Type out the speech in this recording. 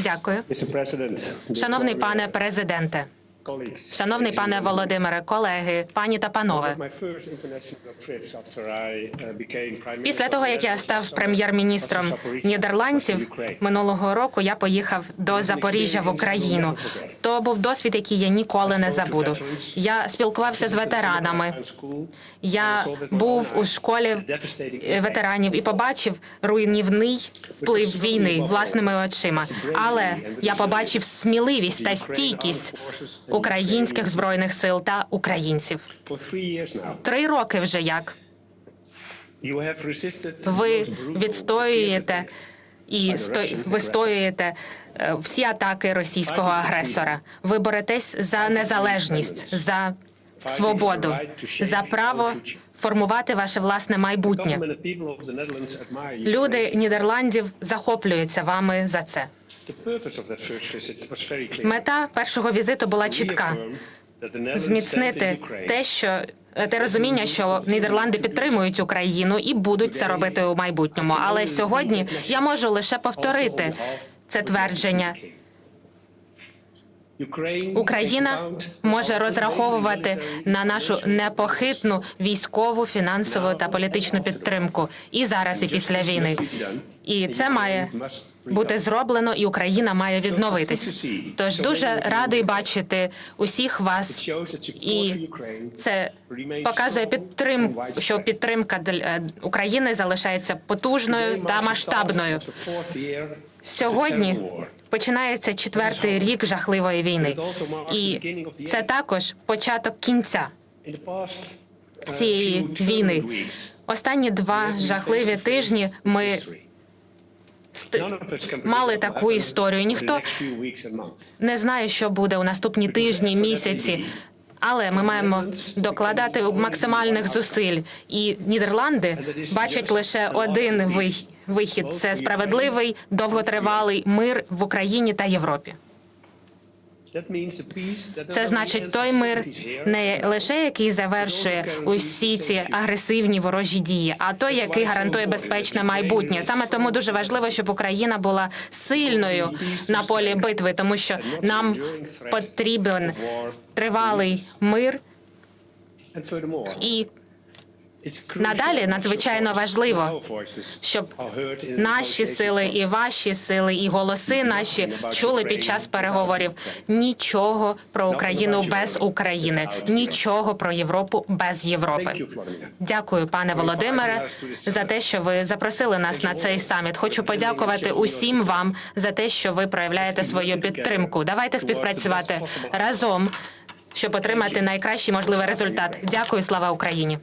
Дякую, шановний пане президенте, шановний пане Володимире, колеги, пані та панове. prime Після того, як я став прем'єр-міністром Нідерландів минулого року, я поїхав до Запоріжжя в Україну. То був досвід, який я ніколи не забуду. Я спілкувався з ветеранами. Я був у школі е, ветеранів і побачив руйнівний вплив війни власними очима. Але я побачив сміливість та стійкість українських збройних сил та українців. Три роки вже як ви відстоюєте і сто... вистоюєте е, всі атаки російського агресора. Ви боретесь за незалежність, за свободу, за право формувати ваше власне майбутнє. Люди Нідерландів захоплюються вами за це. Мета першого візиту була чітка: зміцнити те, що те розуміння, що Нідерланди підтримують Україну і будуть це робити у майбутньому. Але сьогодні я можу лише повторити це твердження. Україна може розраховувати на нашу непохитну військову, фінансову та політичну підтримку і зараз, і після війни. І це має бути зроблено, і Україна має відновитись. Тож дуже радий бачити усіх вас, і це показує підтримку, що підтримка е, України залишається потужною та масштабною. Сьогодні починається четвертий рік жахливої війни, і це також початок кінця цієї війни. Останні два жахливі тижні ми мали таку історію. Ніхто не знає, що буде у наступні тижні, місяці. Але ми маємо докладати максимальних зусиль, і Нідерланди бачать лише один вихід: це справедливий, довготривалий мир в Україні та Європі. Це значить той мир, не лише який завершує усі ці агресивні ворожі дії, а той, який гарантує безпечне майбутнє. Саме тому дуже важливо, щоб Україна була сильною на полі битви, тому що нам потрібен тривалий мир і Надалі надзвичайно важливо, щоб наші сили і ваші сили, і голоси наші чули під час переговорів. Нічого про Україну без України, нічого про Європу без Європи. Дякую, пане Володимире, за те, що ви запросили нас на цей саміт. Хочу подякувати усім вам за те, що ви проявляєте свою підтримку. Давайте співпрацювати разом, щоб отримати найкращий можливий результат. Дякую, слава Україні.